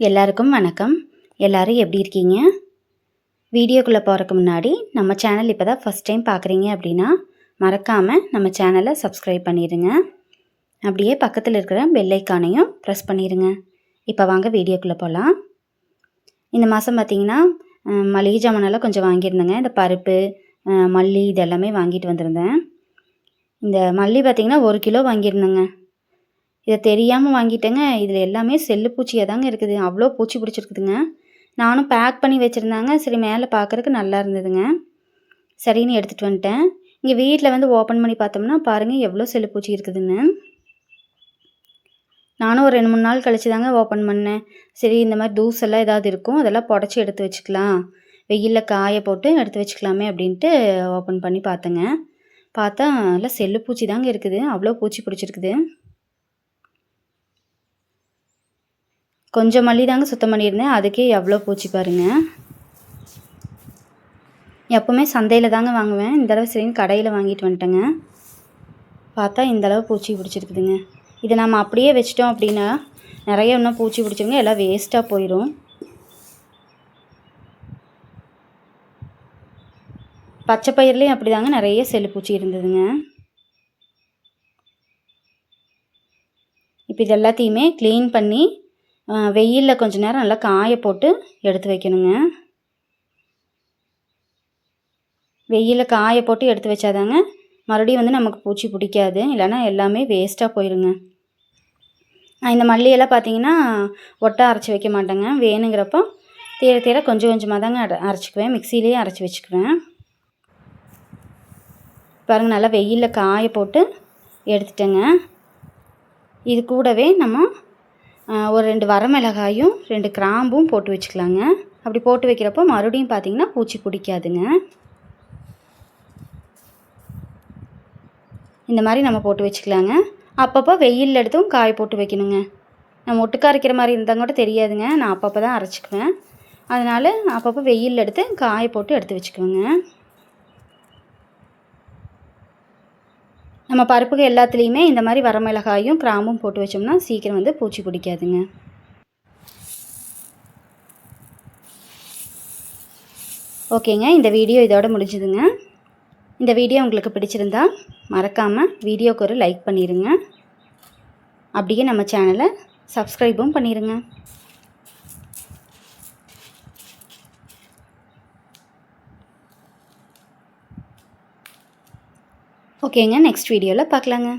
எல்லாருக்கும் வணக்கம். எல்லாரும் எப்படி இருக்கீங்க? வீடியோக்குள்ளே போகிறக்கு முன்னாடி நம்ம சேனல் இப்போ தான் ஃபஸ்ட் டைம் பார்க்குறீங்க அப்படின்னா மறக்காமல் நம்ம சேனலை சப்ஸ்கிரைப் பண்ணிடுங்க அப்படியே பக்கத்தில் இருக்கிற பெல்லைக்கானையும் ப்ரெஸ் பண்ணிடுங்க இப்போ வாங்க வீடியோக்குள்ளே போகலாம் இந்த மாதம் பார்த்தீங்கன்னா மளிகை ஜாமானெல்லாம் கொஞ்சம் வாங்கியிருந்தேங்க. இந்த பருப்பு மல்லி இதெல்லாமே வாங்கிட்டு வந்திருந்தேன். இந்த மல்லி பார்த்தீங்கன்னா ஒரு கிலோ வாங்கியிருந்தேங்க. இதை தெரியாமல் வாங்கிட்டேங்க. இதில் எல்லாமே செல்லு பூச்சியாக தாங்க இருக்குது. அவ்வளோ பூச்சி பிடிச்சிருக்குதுங்க. நானும் பேக் பண்ணி வச்சுருந்தாங்க. சரி மேலே பார்க்குறக்கு நல்லா இருந்ததுங்க. சரின்னு எடுத்துகிட்டு வந்துட்டேன். இங்கே வீட்டில் வந்து ஓப்பன் பண்ணி பார்த்தோம்னா பாருங்கள் எவ்வளோ செல்லு பூச்சி இருக்குதுன்னு. நானும் ஒரு ரெண்டு மூணு நாள் கழிச்சு தாங்க ஓப்பன் பண்ணேன். சரி இந்த மாதிரி தூசெல்லாம் ஏதாவது இருக்கும் அதெல்லாம் புடச்சி எடுத்து வச்சுக்கலாம். வெயிலில் காய போட்டு எடுத்து வச்சுக்கலாமே அப்படின்ட்டு ஓப்பன் பண்ணி பார்த்தேங்க. பார்த்தா நல்லா செல்லு பூச்சி தாங்க இருக்குது. அவ்வளோ பூச்சி பிடிச்சிருக்குது. கொஞ்சம் மல்லி தாங்க சுத்தம் பண்ணியிருந்தேன். அதுக்கே எவ்வளோ பூச்சி பாருங்க. எப்போவுமே சந்தையில் தாங்க வாங்குவேன். இந்த தடவை சரின்னு கடையில் வாங்கிட்டு வந்துட்டேங்க. பார்த்தா இந்த அளவு பூச்சி பிடிச்சிருக்குதுங்க. இதை நம்ம அப்படியே வச்சிட்டோம் அப்படின்னா நிறைய இன்னும் பூச்சி பிடிச்சிருங்க. எல்லாம் வேஸ்ட்டாக போயிடும் பச்சை பயிர்லேயும் அப்படி தாங்க நிறைய செல்லு பூச்சி இருந்ததுங்க. இப்போ இது எல்லாத்தையுமே க்ளீன் பண்ணி வெயிலில் கொஞ்ச நேரம் நல்லா காய போட்டு எடுத்து வைக்கணுங்க. வெயிலில் காய போட்டு எடுத்து வச்சாதாங்க மறுபடியும் வந்து நமக்கு பூச்சி பிடிக்காது. இல்லைன்னா எல்லாமே வேஸ்ட்டாக போயிருங்க. இந்த மல்லியெல்லாம் பார்த்தீங்கன்னா ஒட்டை அரைச்சி வைக்க மாட்டேங்க. வேணுங்கிறப்போ தீர தீர கொஞ்சம் கொஞ்சமாக தாங்க அரைச்சிக்குவேன். மிக்சிலேயே அரைச்சி வச்சுக்குவேன். பாருங்கள் நல்லா வெயிலில் காய போட்டு எடுத்துட்டேங்க. இது கூடவே நம்ம ஒரு ரெண்டு வரமிளகாயும் ரெண்டு கிராம்பும் போட்டு வச்சுக்கலாங்க. அப்படி போட்டு வைக்கிறப்போ மறுபடியும் பார்த்தீங்கன்னா பூச்சி பிடிக்காதுங்க. இந்த மாதிரி நம்ம போட்டு வச்சுக்கலாங்க. அப்பப்போ வெயிலில் எடுத்தும் காய போட்டு வைக்கணுங்க. நம்ம ஒட்டுக்கா அரைக்கிற மாதிரி இருந்தால் கூட தெரியாதுங்க. நான் அப்பப்போ தான் அரைச்சிக்குவேன். அதனால் அப்பப்போ வெயிலில் எடுத்து காய போட்டு எடுத்து வச்சுக்குவேங்க. நம்ம பருப்புக்கு எல்லாத்துலேயுமே இந்த மாதிரி வரமிளகாயும் கிராம்பும் போட்டு வச்சோம்னா சீக்கிரம் வந்து பூச்சி பிடிக்காதுங்க. ஓகேங்க இந்த வீடியோ இதோட முடிஞ்சுதுங்க. இந்த வீடியோ உங்களுக்கு பிடிச்சிருந்தா மறக்காமல் வீடியோக்கு ஒரு லைக் பண்ணிடுங்க அப்படியே நம்ம சேனலை சப்ஸ்கிரைபும் பண்ணிடுங்க ஓகேங்க நெக்ஸ்ட் வீடியோவில் பார்க்கலாங்க.